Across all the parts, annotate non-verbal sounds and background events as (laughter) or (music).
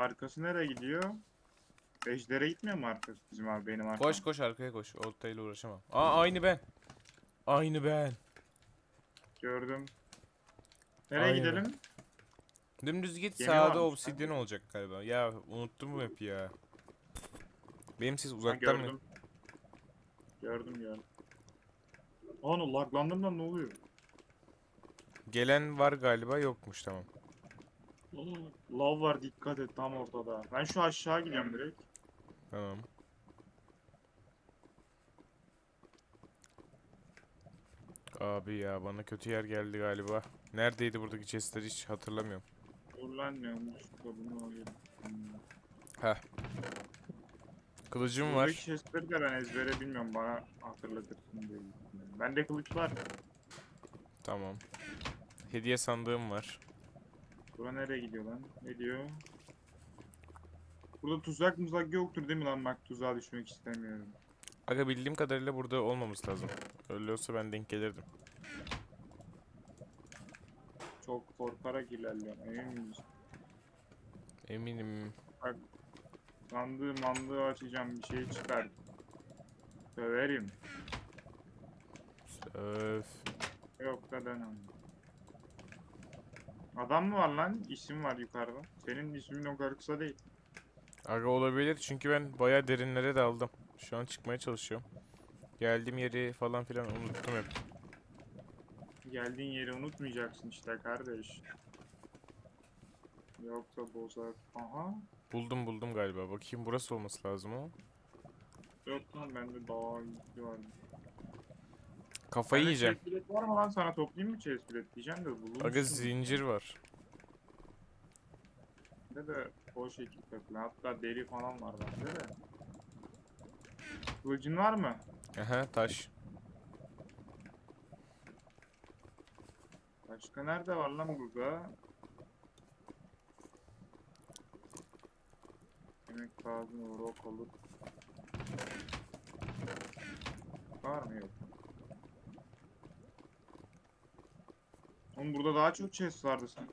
arkası nereye gidiyor? Ejder'e gitmiyor mu arkası bizim abi benim arkam? Koş koş arkaya koş. Oltayla uğraşamam. Aa aynı ben. Aynı ben. Gördüm. Nereye Aynen. gidelim? Dümdüz git Gemi sağda varmış obsidyen olacak galiba. Ya unuttum bu map'i ya. Benim ses Ha, uzaktan mı? gördüm. Gördüm gördüm. Ana laglandım lan ne oluyor? Gelen var galiba yokmuş tamam. Lav var dikkat et tam ortada. Ben şu aşağı gidiyorum direkt. Tamam. Abi ya bana kötü yer geldi galiba. Neredeydi buradaki chestler hiç hatırlamıyorum. Dur lan ne olmuş? Bunu alayım. Heh. Kılıcım Buradaki var. chestleri de ben ezbere bilmiyorum bana hatırlatırsın diye. Bende kılıç var. Tamam. Hediye sandığım var. Bura nereye gidiyor lan? Ne diyor? Burada tuzak muzak yoktur değil mi lan? Bak tuzağa düşmek istemiyorum. Aga bildiğim kadarıyla burada olmamız lazım. Öyle olsa ben denk gelirdim. Çok korkarak ilerliyorum. Emin miyiz? Eminim. Sandığı mandığı açacağım bir şey çıkar. Söverim. Öf. Yok da denem. Adam mı var lan? İsim var yukarıda. Senin ismin o kadar kısa değil. Aga olabilir çünkü ben baya derinlere daldım. Şu an çıkmaya çalışıyorum. Geldiğim yeri falan filan unuttum hep. Geldiğin yeri unutmayacaksın işte kardeş. Yoksa bozar. Aha. Buldum buldum galiba. Bakayım burası olması lazım o. Yok lan bende daha iyi var. Kafayı Bende yiyeceğim. chest bilet var mı lan sana toplayayım mı chest bilet diyeceğim de bulunmuşsun. Aga zincir var. Bende de o şekil takılı. Hatta deri falan var bende de. Kılıcın var mı? Aha taş. Başka nerede var lan burada? Yemek lazım, rock olur. Var mı yok? Oğlum burada daha çok chest vardı sanki.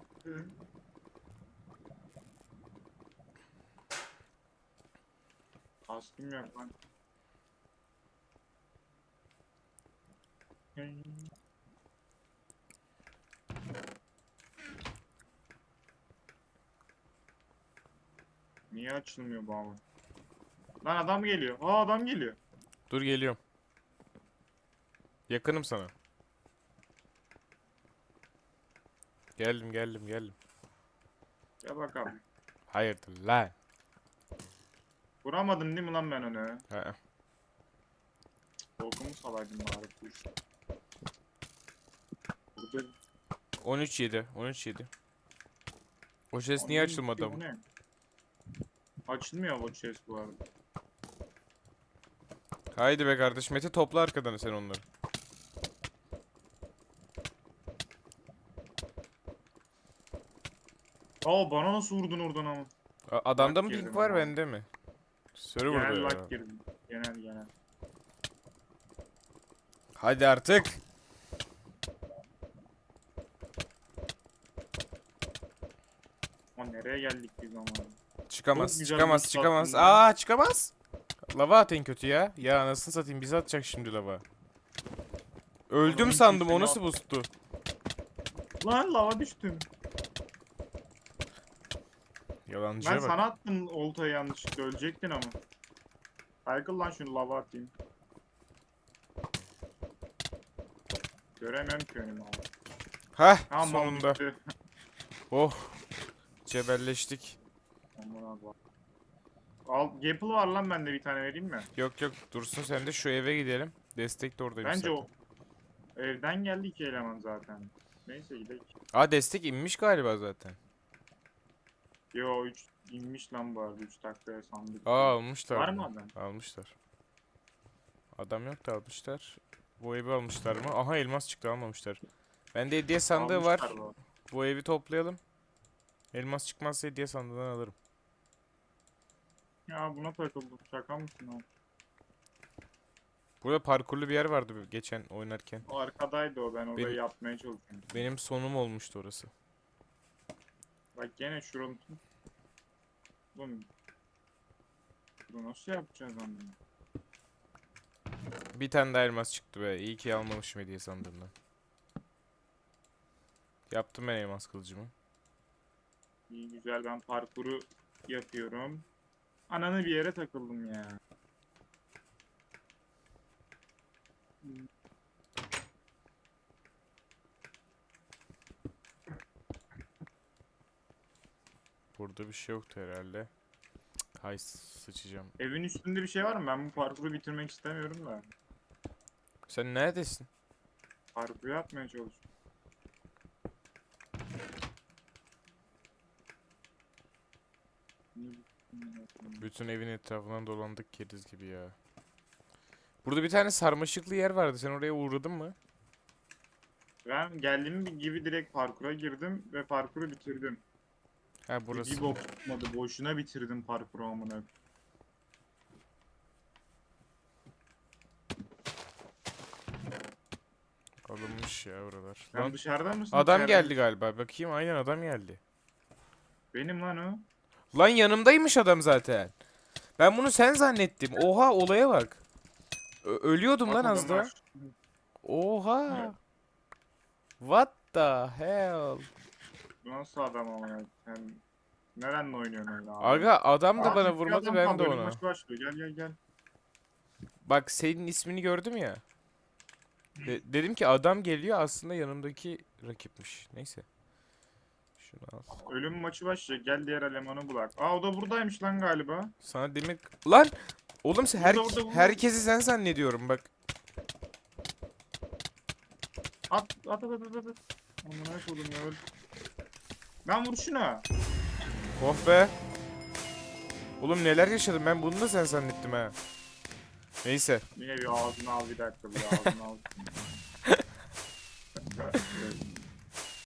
Askım yok lan. Niye açılmıyor bu ama? Lan adam geliyor. Aa adam geliyor. Dur geliyorum. Yakınım sana. Geldim geldim geldim. Ya bakalım. Hayırdır lan. Vuramadım değil mi lan ben onu? Ha. Korkumu salaydım bari. Dur. Burada 13 7. 13 7. O chest niye Onun açılmadı bu ama? ne? Açılmıyor bu chest bu arada. Haydi be kardeş Mete topla arkadan sen onları. Aa bana nasıl vurdun oradan ama? A- adamda Bak mı girdim ping var ama. bende mi? Server'da Genel ya. lag girdim. Genel genel. Hadi artık. Ama nereye geldik biz ama? Çıkamaz, Çok güzel çıkamaz, bir çıkamaz. sattın. Aa, çıkamaz. Lava at en kötü ya. Ya anasını satayım bizi atacak şimdi lava. Öldüm Adamın sandım o nasıl boost'tu? Lan lava düştüm. Yalancıya Ben bak. sana attım oltayı yanlışlıkla ölecektin ama. Kaykıl lan şunu lava atayım. Göremem ki önümü abi. Hah Tamam sonunda. (laughs) Oh. Cebelleştik. Aman abi. Al, Gapple var lan bende bir tane vereyim mi? Yok yok dursun sen de şu eve gidelim. Destek de oradaymış Bence zaten. o evden geldi iki eleman zaten. Neyse gidelim. Aa destek inmiş galiba zaten. Yo 3 inmiş lan bu arada 3 dakikaya sandık. Aa almışlar. Var mı? adam? Almışlar. Adam yok da almışlar. Bu evi almışlar mı? Aha elmas çıktı almamışlar. Bende hediye sandığı var. Almışlar bu arada. Bu evi toplayalım. Elmas çıkmazsa hediye sandığından alırım. Ya buna takıldım. Şaka mısın abi? Burada parkurlu bir yer vardı geçen oynarken. O arkadaydı o ben orayı Benim- yapmaya çalışıyorum. Benim sonum olmuştu orası. Bak gene şuranın Oğlum. Bunu nasıl yapacağız onu? Bir tane daha elmas çıktı be. İyi ki almamışım hediye sandığımdan. Yaptım ben elmas kılıcımı. İyi güzel ben parkuru yapıyorum. Ananı bir yere takıldım ya. Burada bir şey yoktu herhalde. Cık, Hay sıçacağım. Evin üstünde bir şey var mı? Ben bu parkuru bitirmek istemiyorum da. Sen neredesin? Parkuru yapmaya çalışıyorum. Bütün evin etrafından dolandık keriz gibi ya. Burada bir tane sarmaşıklı yer vardı. Sen oraya uğradın mı? Ben geldiğim gibi direkt parkura girdim ve parkuru bitirdim. Ha burası. Bir bok tutmadı. Boşuna bitirdim parkuru amına. Alınmış ya. Sen Lan, dışarıda mısın? adam geldi galiba. Bakayım aynen adam geldi. Benim lan o. Lan yanımdaymış adam zaten. Ben bunu sen zannettim. Oha olaya bak. Ö- ölüyordum lan Bak az daha. adamlar. Oha. What the hell? Nasıl adam ama sen nerenle oynuyorsun öyle abi? Aga adam da Aa, bana vurmadı ben de ona. Maç başlıyor. Gel gel gel. Bak senin ismini gördüm ya. De- dedim ki adam geliyor aslında yanımdaki rakipmiş. Neyse. Şunu al. Ölüm maçı başlıyor. Gel diğer elemanı bulak. Aa o da buradaymış lan galiba. Sana demek... Lan! Oğlum sen her... Burada, burada, burada. herkesi sen zannediyorum bak. At at at at at. at. Amına koydum ya öl. Lan vur şuna. Oh be. Oğlum neler yaşadım ben bunu da sen zannettim ha. Neyse. Yine bir ağzını al bir dakika bir ağzını al. (laughs)